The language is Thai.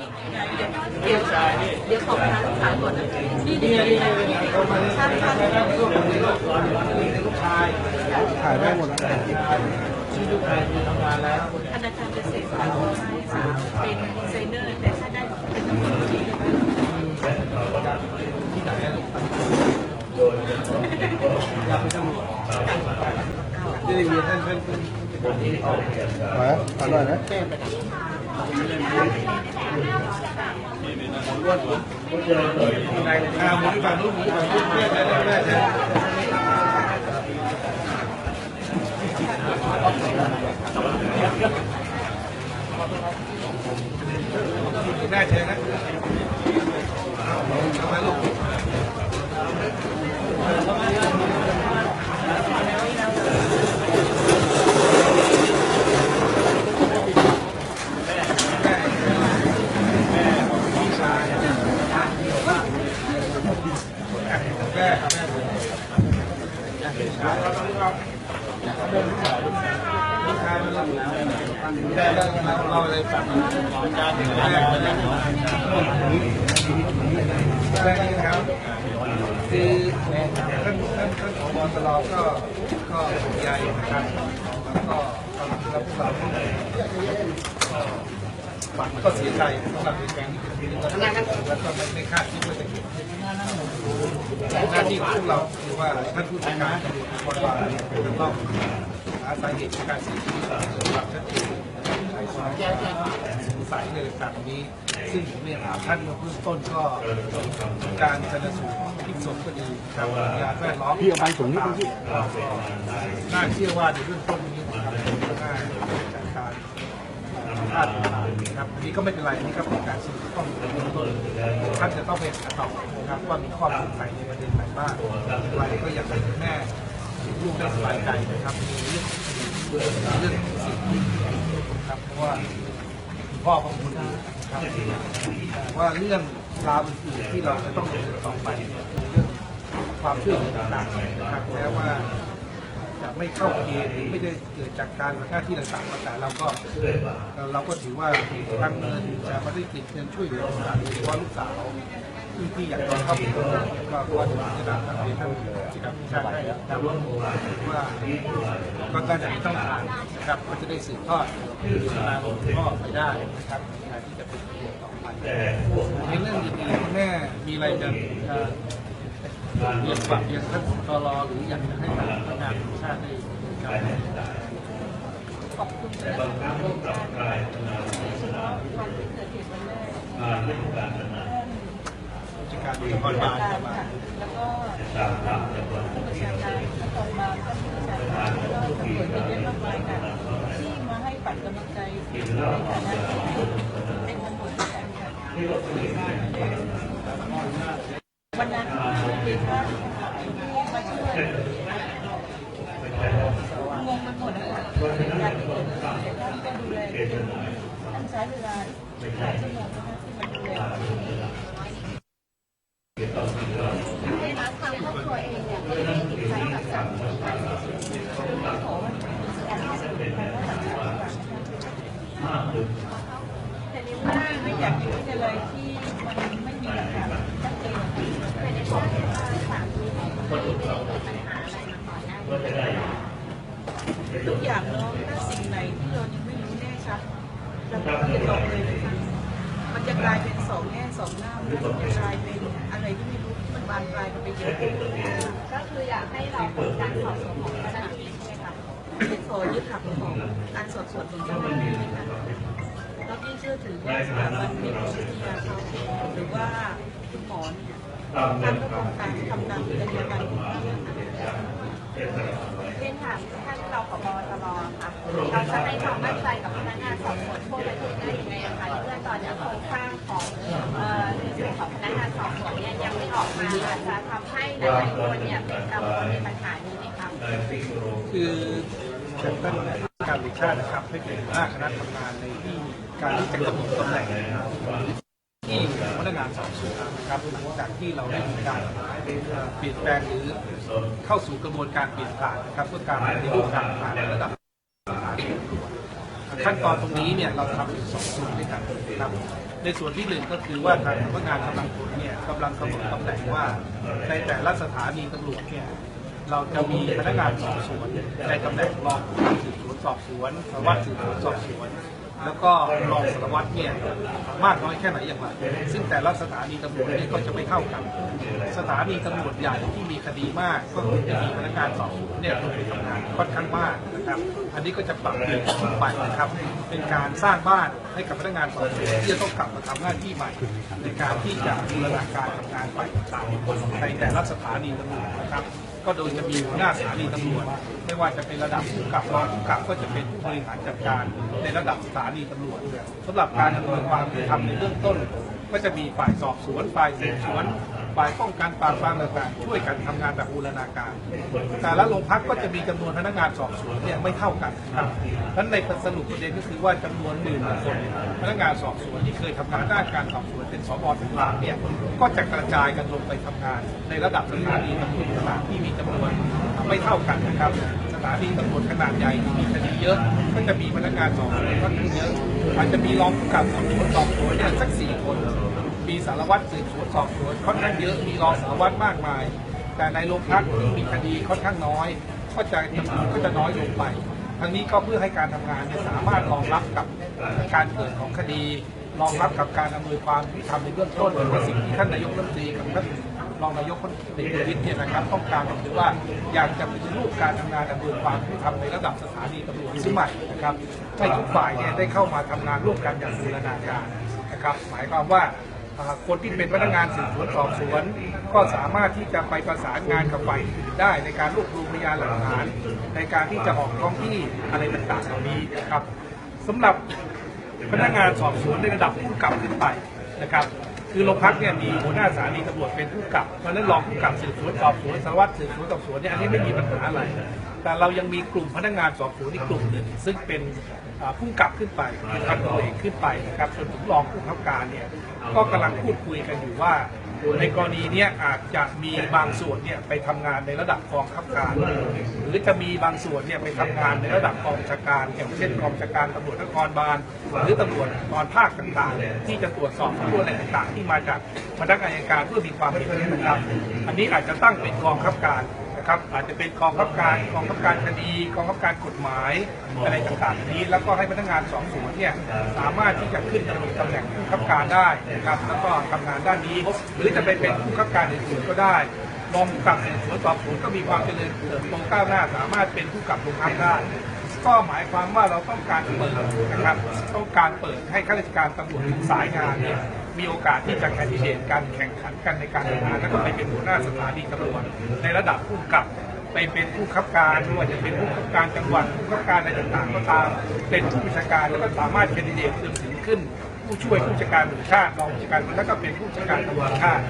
เดี๋ยวเดี๋ยวขอพาลูกสาวก่อนนะนี่ดีดีช่างช่างถ่ายได้หมดแล้วชื่อลูกชายคือทำงานแล้วธนาคารเกษตรสาขาสาวเป็นดีไซเนอร์แต่ถ้าได้เป็นตำรวจดีนะคะที่ไหนอะลูกอยากเป็นตำรวจจะได้เรียนท่านเพื่อนเพื่อนมาถ่ายหน่อยนะ นายข้าวหมูที่ฝั่งนู้นหมูฝั่งนู้นเพื่อนได้ได้ได้ใช่แม่เชิญนะทำไมลูก แม่ครับลูกชายมันรับแล้วแม่ เราเราอะไรฟังการถึงแรกมันแรกนี่ครับคือท่านท่านท่านผบตรก็ก็ห่วงใยนะครับแล้วก็กำลังรับพวกเราฝันก็เสียใจสำหรับเหตุการณ์ที่เกิดขึ้นแล้วก็ไม่ไม่คาดคิดว่าจะเกิดขึ้นหน้าที่ของพวกเราคือว่าท่านผู้จัดการคนว่าจะต้องหาสาเหตุของการเสียชีวิตความชัดเจน สงสัยในต่างๆนี้ ซึ่งผมเรียนถามท่านเมื่อเบื้องต้นก็การชนสูตรพลิกศพก็ดีทางพยาแวดล้อมพี่เอาไปสูงนิดนึงพี่น่าเชื่อว่าในเบื้องต้นนี้นะครับน่าจะจัดการคาดนะครับนี้ก็ไม่เป็นไรอันนี้ก็เป็นการสืบข้อมูลเบื้องต้นท่านจะต้องไปหาตอบนะครับว่ามีข้อสงสัยในประเด็นไหนบ้างอะไรก็อยากให้แม่ลูกได้สบายใจนะครับเรื่องเรื่องของสิ่ ครับ เพราะว่าคุณพ่อของคุณนะครับว่าเรื่องราวอื่นๆที่เราจะต้องเนินต่อไปเนี่ยคือเรื่องความเชื่อต่างๆนะครับแม้ว่าจะไม่เข้าเกณฑ์หรือไม่ได้เกิดจากการหน้าที่ต่างๆแต่เราก็เราก็ถือว่าทางเงินจะไม่ได้ติดเงินช่วยเหลือต่างๆโดยเฉพาะลูกสาว ที่ที่อยากจะเข้าไปก็ว่าจะพิจารทางเรียนท่านจิตวิชาได้นะครับว่าก็น่าจะต้องอ่านนะครับก็จะได้สืบทอดเจตนาของคุณพ่อไปได้นะครับการที่จะเป็นประโยชน์ต่อไปในเรื่องดีๆคุณแม่มีอะไรจะเรียนฝากเรียนท่านตรหรืออยากจะให้ทางพนักงานชาติได้การขอบคุณนะคะโดยเฉพาะวันที่เกิดเหตุวันแรก ราชการนบาลเข้ามาแล้วก็ผู้บัญชาการนครบาลท่านผู้บัญชาการแล้วก็ตำรวจเยอะแยะมากมายค่ะที่มาให้ปัดกำลังใจในฐานะที่เป็นตำรวจด้วยกันค่ะวันนั้นมีท่านมาช่วยงงไปหมดนะคะการที่เกิดเหตุท่านก็ดูแลท่านใช้เวลาหลายชั่วโมงนะคะที่มาดูแล ทางครอบครัวเองเนี่ยไม่ได้ติดใจกับสามีการเสียชีวิตขอว่ารู้สึกอะไรที่สุดในการรักษาดีกว่านะคะแต่ในเมื่อไม่อยากอยู่ที่อะไรที่มันไม่มีหลักฐานชัดเจนบ้าบว่าสามีของคนที่ไม่ได้มีปัญหาอะไรมาก่อนหน้ทุกอย่างเนาะถ้าสิ่งไหนที่เรายังไม่รู้แน่ชัดเราก็อย่าตอบเลยนะคะมันจะกลายเป็นสองแง่สองหน้ามันจะกลายเป็น อะไรที่ไม่รู้มันบานปลายกันไปเยอะก็คืออยากให้เราผลการสอบสวนของเจ้าหน้าที่ใช่ไหมคะเป็นขอยึดหลักของการสอบสวนของเจ้าหน้าที่นะคะแล้วที่เชื่อถือว่าสถาบันนิติวิทยาเขาหรือว่าคุณหมอเนี่ยท่านก็คงตามทำตามจรรยาบรรณของท่นนะคะเรียนถามท่านเราขบตรค่ะเราจะให้ความมั่นใจกับพนักงานสอบสวนทั่วประเทศได้ยังไงคะเมื่อตอนนี้โครงสร้างของ มาจะทำให้หลายๆคนเนี่ยเป็นกังวลในปัญหานี้ไหมครับคือเชิญท่านการวิชาตินะครับให้เป็นหัวหน้าคณะทำงานในที่การที่จะกำหนดตำแหน่งที่พนักงานสอบสวนนะครับหลังจากที่เราได้มีการเปลี่ยนแปลงหรือเข้าสู่กระบวนการเปลี่ยนผ่านนะครับเพื่อการปฏิรูปการทำงานระดับสถานีตำรวจ ขั้นตอนตรงนี้เนี่ยเราทำอยู่สองส่วนด้วยกันนะครับในส่วนที่หนึ่งก็คือว่าทางสำนักงานกำลังผลเนี่ยกำลังกำหนดตำแหน่งว่า ในแต่ละสถานีตำรวจเนี่ยเราจะมีพนักงานสอบสวนในตำแหน่งรองผู้สืบสวนสอบสวนสารวัตรสืบสวนสอบสวน แล้วก็รองสารวัตรเนี่ยมากน้อยแค่ไหนอย่างไรซึ่งแต่ละสถานีตำรวจเนี่ยก็จะไม่เท่ากัน สถานีตำรวจใหญ่ที่มีคดีมากก็คือจะมีพนักงานสอบสวนเนี่ยลงไปทำงานค่อนข้างมากนะครับ อันนี้ก็จะปรับเปลี่ยนขึ้นไปนะครับ เป็นการสร้างบ้านให้กับพนักงานสอบสวนที่จะต้องกลับมาทำหน้าที่ใหม่ ในการที่จะบูรณาการทำงานฝ่ายต่างๆในแต่ละสถานีตำรวจนะครับ ก็โดยจะมีหัวหน้าสถานีตำรวจไม่ว่าจะเป็นระดับผู้กำกับรองผู้กำกับก็จะเป็นผู้บริหารจัดการในระดับสถานีตำรวจสำหรับการดำเนินความยุติธรรมในเบื้องต้น ก็จะมีฝ่ายสอบสวนฝ่ายสืบสวน ฝ่ายป้องกันปราบปรามต่างๆช่วยกันทำงานแบบบูรณาการ แต่ละโรงพักก็จะมีจำนวนพนักงานสอบสวนเนี่ยไม่เท่ากันครับฉะนั้นในสรุปประเด็นก็คือว่าจำนวนหมื่นกว่าคนพนักงานสอบสวนที่เคยทำงานด้านการสอบสวนเป็นสบต่างๆเนี่ยก็จะกระจายกันลงไปทำงาน ในระดับสถานีตำรวจต่างๆที่มีจำนวนไม่เท่ากันนะครับสถานีตำรวจขนาดใหญ่ที่มีคดีเยอะ ก็จะมีพนักงานสอบสวนค่อนข้างเยอะอาจจะมีรองผู้กำกับสอบสวนสอบสวนเนี่ยสักสี่คน มีสารวัตรสืบสวนสอบสวนค่อนข้างเยอะมีรองสารวัตรมากมาย แต่ในโรงพักที่มีคดีค่อนข้างน้อย ก็จะจำนวนก็จะน้อยลงไปทั้งนี้ก็เพื่อให้การทำงานเนี่ยสามารถรองรับกับการเกิดของคดีรองรับกับการอำนวยความยุติธรรมในเบื้องต้นหรือว่าสิ่งที่ท่านนายกรัฐมนตรีกับท่านรองนายกคนเอกวิตรเนี่ยนะครับต้องการก็คือว่าอยากจะเปฏิรูปการทำงานอำนวยความยุติธรรมในระดับสถานีตำรวจสมัยนะครับให้ทุกฝ่ายเนี่ยได้เข้ามาทำงานร่วมกันอย่างบูรณาการนะครับ หมายความว่า คนที่เป็นพนักงานสืบสวนสอบสวน ก็สามารถที่จะไปประสานงานกับฝ่ายได้ในการรวบรวมพยานหลักฐาน ในการที่จะออกท้องที่อะไรต่างๆเหล่านี้นะครับสำหรับพนักงานสอบสวนในระดับผู้กำกับขึ้นไปนะครับคือโรงพักเนี่ยมีหัวหน้าสถานีตำรวจเป็นผู้กำกับเพราะฉะนั้นรองผู้กำกับสืบสวนสอบสวนสารวัตรสืบสวนสอบสวนเนี่ยอันนี้ไม่มีปัญหาอะไร แต่เรายังมีกลุ่มพนักงานสอบสวนอีกกลุ่มหนึ่งซึ่งเป็นอ่าผู้กับขึ้นไปเป็นพันตำรวจเอกขึ้นไปนะครับจนถึงรองผู้กับการเนี่ยก็กำลังพูดคุยกันอยู่ว่า ในกรณีเนี้ยอาจจะมีบางส่วนเนี่ยไปทำงานในระดับกองคับการ หรือจะมีบางส่วนเนี่ยไปทำงานในระดับกองบัญชาการ อย่างเช่นกองบัญชาการตำรวจนครบาลหรือตำรวจตอนภาคต่างๆ ที่จะตรวจสอบผู้อะไรต่างๆ ที่มาจากพนักงานการเพื่อมีความผิดเนี่ยนะครับ อันนี้อาจจะตั้งเป็นกองคับการ นะครับ อาจจะเป็นกองคับการกองคับการคดีกองคับการกฎหมายอะไรต่างๆเหล่านี้ แล้วก็ให้พนักงานสอบสวนเนี่ยสามารถที่จะขึ้นดำรงตำแหน่งผู้คับการได้นะครับ แล้วก็ทำงานด้านนี้ หรือจะไปเป็นผู้คับการอื่นๆก็ได้รองผู้กำกับสืบสวนสอบสวนก็มีความเจริญเติบโตก้าวหน้า สามารถเป็นผู้กำกับโรงพักได้ก็หมายความว่าเราต้องการเปิดนะครับ ต้องการเปิดให้ข้าราชการตำรวจทุกสายงานเนี่ย มีโอกาสที่จะแคนดิเดตการแข่งขันกันในการทำงานแล้วก็ไปเป็นหัวหน้าสถานีตำรวจในระดับผู้กำกับไปเป็นผู้ขับการไม่ว่าจะเป็นผู้ขับการจังหวัดผู้ขับการอะไรต่างๆก็ตาม เป็นผู้บัญชาการแล้วก็สามารถแคนดิเดตจนถึงขึ้น ผู้ช่วยผู้จัดการหน่วยชาติรองผู้จัดการแล้วก็เป็นผู้จัดการตำรวจชาติ